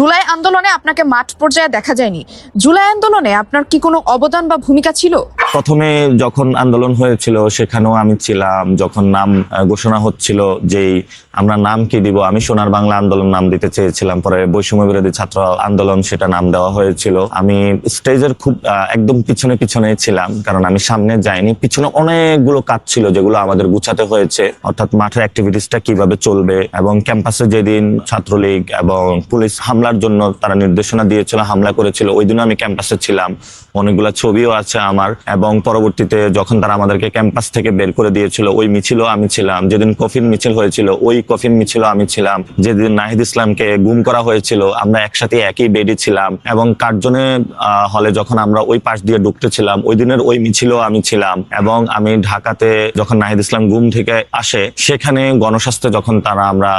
জুলাই আন্দোলনে আপনাকে মাঠ পর্যায়ে দেখা যায়নি। জুলাই আন্দোলনে আপনার কি কোনো অবদান বা ভূমিকা ছিল? প্রথমে যখন আন্দোলন হয়েছিল, সেখানেও আমি ছিলাম। যখন নাম ঘোষণা হচ্ছিল যেই আমরা নাম কি দিব, আমি সোনার বাংলা আন্দোলন নাম দিতে চেয়েছিলাম। পরে বৈষম্য বিরোধী ছাত্র আন্দোলন সেটা নাম দেওয়া হয়েছিল। আমি স্টেজের খুব একদম পিছনে পিছনে ছিলাম, কারণ আমি সামনে যাইনি। পিছনে অনেকগুলো কাজ ছিল যেগুলো আমাদের গুছাতে হয়েছে। অর্থাৎ মাঠের অ্যাক্টিভিটিসটা কীভাবে চলবে এবং ক্যাম্পাসে যেদিন ছাত্রলীগ এবং পুলিশ হামলার জন্য তারা নির্দেশনা দিয়েছিল, হামলা করেছিল। ওই দিনও আমি ক্যাম্পাসে ছিলাম। অনেকগুলা ছবিও আছে আমার। এবং পরবর্তীতে যখন তারা আমাদেরকে ক্যাম্পাস থেকে বের করে দিয়েছিল, ওই মিছিলও আমি ছিলাম। যেদিন কফিন মিছিল হয়েছিল, ওই কফিন মিছিলও আমি ছিলাম। যেদিন নাহিদ ইসলামকে গুম করা হয়েছিল, আমরা একসাথে একই বেডে ছিলাম। এবং কার্জনে হলে যখন আমরা ওই পাশ দিয়ে ঢুকতেছিলাম, ওই দিনের ওই মিছিলও আমি ছিলাম। এবং আমি ঢাকাতে যখন নাহিদ ইসলাম গুম থেকে আসে, সেখানে গণস্বাস্থ্যে যখন তারা আমরা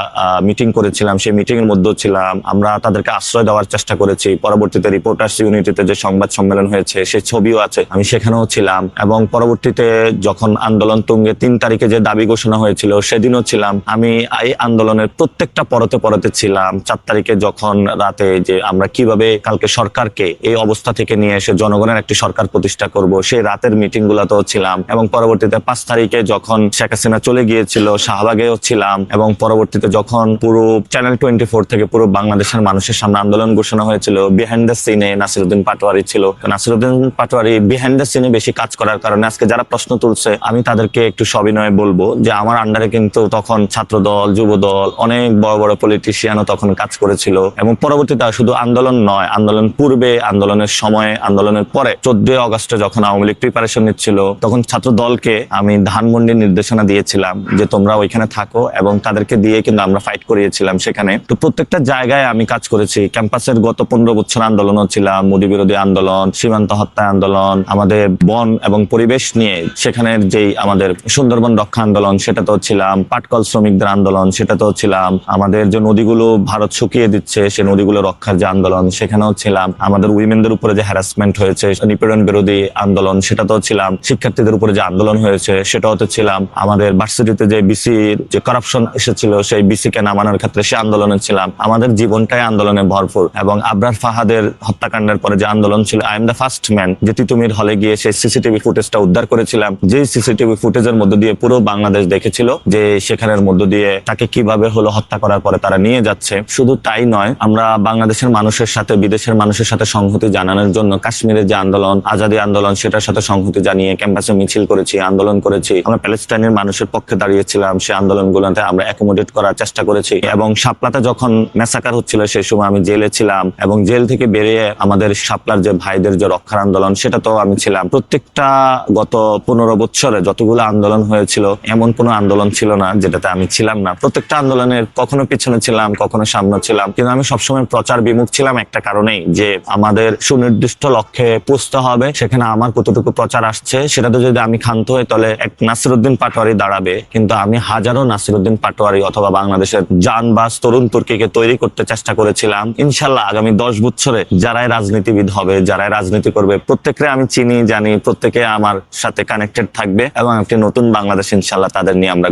মিটিং করেছিলাম, সেই মিটিং এর মধ্যেও ছিলাম। আমরা তাদেরকে আশ্রয় দেওয়ার চেষ্টা করেছি। পরবর্তীতে রিপোর্টার্স ইউনিটিতে যে সংবাদ সম্মেলন হয়েছে সেই ছবিও আছে। আমি সেখানেও ছিলাম এবং পরবর্তীতে যখন আন্দোলন তুঙ্গে তিন তারিখে যে দাবি ঘোষণা হয়েছিল, সেদিনও ছিলাম। আমি এই আন্দোলনের প্রত্যেকটা পরতে পরতে ছিলাম। চার তারিখে যখন রাতে যে আমরা কীভাবে কালকে সরকারকে এই অবস্থা থেকে নিয়ে এসে জনগণের একটি সরকার প্রতিষ্ঠা করব, সেই রাতের মিটিং গুলাতেও ছিলাম এবং পরবর্তীতে পাঁচ তারিখে যখন শেখ হাসিনা চলে গিয়েছিল, শাহবাগেও ছিলাম এবং পরবর্তীতে যখন পুরো চ্যানেল টোয়েন্টি ফোর থেকে পুরো বাংলাদেশের মানুষের সামনে আন্দোলন ঘোষণা হয়েছিল। বিহাইন্ড দ্য সিনে নাসিরুদ্দিন পাটোয়ারি ছিল। নাসিরুদ্দিন পাটোয়ারি বিহাইন্ড দ্য সিনে বেশি কাজ করার কারণে আজকে যারা প্রশ্ন তুলছে, আমি তাদেরকে একটু সবিনয়ে বলব যে আমার আন্ডারে কিন্তু তখন ছাত্র দল যুব দল অনেক বড় বড় পলিটিশিয়ানও তখন কাজ করেছিল এবং পরবর্তীতে শুধু আন্দোলন নয়, আন্দোলন পূর্বে, আন্দোলনের সময়ে, আন্দোলনের পরে চোদ্দই অগস্টে যখন আওয়ামী লীগ প্রিপারেশন নিচ্ছিল, তখন ছাত্র দলকে আমি ধানমন্ডির নির্দেশনা দিয়েছিলাম যে তোমরা ওইখানে থাকো এবং তাদেরকে দিয়ে কিন্তু আমরা ফাইট করিয়েছিলাম সেখানে। তো প্রত্যেকটা জায়গায় আমি কাজ করেছি। ক্যাম্পাসের গত পনেরো বছর আন্দোলনও ছিলাম মোদী বিরোধী আন্দোলন, সীমান্ত হত্যা আন্দোলন, আমাদের বন এবং পরিবেশ নিয়ে। সেখানের যেই আমাদের সুন্দরবন রক্ষা আন্দোলন, সেটাতেও ছিলাম। পাটকল শ্রমিকদের আন্দোলন, সেটাতেও ছিলাম। আমাদের যে নদীগুলো ভারত শুকিয়ে দিচ্ছে, সে নদীগুলো রক্ষার যে আন্দোলন, সেখানেও ছিলাম। আমাদের উইমেনদের উপরে যে হ্যারাসমেন্ট হয়েছে, নিপীড়ন বিরোধী আন্দোলন, সেটাতেও ছিলাম। শিক্ষার্থীদের উপরে যে আন্দোলন হয়েছে সেটাও তো ছিলাম। আমাদের ভার্সিটিতে যে বিসির যে করাপশন এসেছিল, সেই বিসি কে নামানোর ক্ষেত্রে সে আন্দোলনে ছিলাম। আমাদের জীবনটাই আন্দোলনে ভরপুর এবং আবরার ফাহাদের হত্যাকাণ্ডের পরে যে আন্দোলন ছিল I am the first man যে তিতুমির হলে গিয়ে সেই সিসিটিভি ফুটেজটা উদ্ধার করেছিলাম যে সিসিটিভি ফুটেজের মধ্য দিয়ে পুরো বাংলাদেশ দেখেছিল যে সেখানের মধ্য দিয়ে তাকে কীভাবে হলো হত্যা করার পরে তারা নিয়ে যাচ্ছে। শুধু তাই নয়, আমরা বাংলাদেশের মানুষের সাথে, বিদেশের মানুষের সাথে সংহতি জানানোর জন্য কাশ্মীরের যে আন্দোলন, আজাদি আন্দোলন, সেটার সাথে সংহতি জানিয়ে ক্যাম্পাসে মিছিল করেছি, আন্দোলন করেছি। আমরা প্যালেস্টাইনের মানুষের পক্ষে দাঁড়িয়েছিলাম সেই আন্দোলনগুলোতে আমরা অ্যাকোমোডেট করার চেষ্টা করেছি এবং সাপলাতে যখন মেসাকার হচ্ছিল সেই সময় আমি জেলে ছিলাম এবং জেল থেকে বেরিয়ে আমাদের শাপলার যে ভাইদের যে রক্ষার আন্দোলন, সেটা তো আমি ছিলাম। প্রত্যেকটা গত পনেরো বছরে যতগুলো আন্দোলন হয়েছিল, এমন কোনো আন্দোলন ছিল না যেটাতে আমি ছিলাম না। প্রত্যেকটা আন্দোলনের কখনো পিছনে ছিলাম, কখনো সামনে ছিলাম, কিন্তু আমি সবসময় প্রচার বিমুখ ছিলাম একটা কারণেই যে আমাদের সুনির্দিষ্ট লক্ষ্যে পৌঁছতে হবে, সেখানে আমার কতটুকু প্রচার আসছে, সেটাতে যদি আমি ক্ষান্ত হই তাহলে এক নাসিরুদ্দিন পাটোয়ারি দাঁড়াবে। কিন্তু আমি হাজারো নাসিরুদ্দিন পাটোয়ারি অথবা বাংলাদেশের যান জানবাস তরুণ তুর্কিকে তৈরি করতে চেষ্টা করেছিলাম, ইনশাল্লাহ আগামী দশ বছরে যারাই রাজনীতিবিদ হবে, যারাই রাজনীতি করবে, প্রত্যেককে আমি চিনি, জানি, প্রত্যেকে আমার সাথে কানেক্টেড থাকবে এবং একটি নতুন বাংলাদেশ ইনশাল্লাহ তাদের নিয়ে আমরা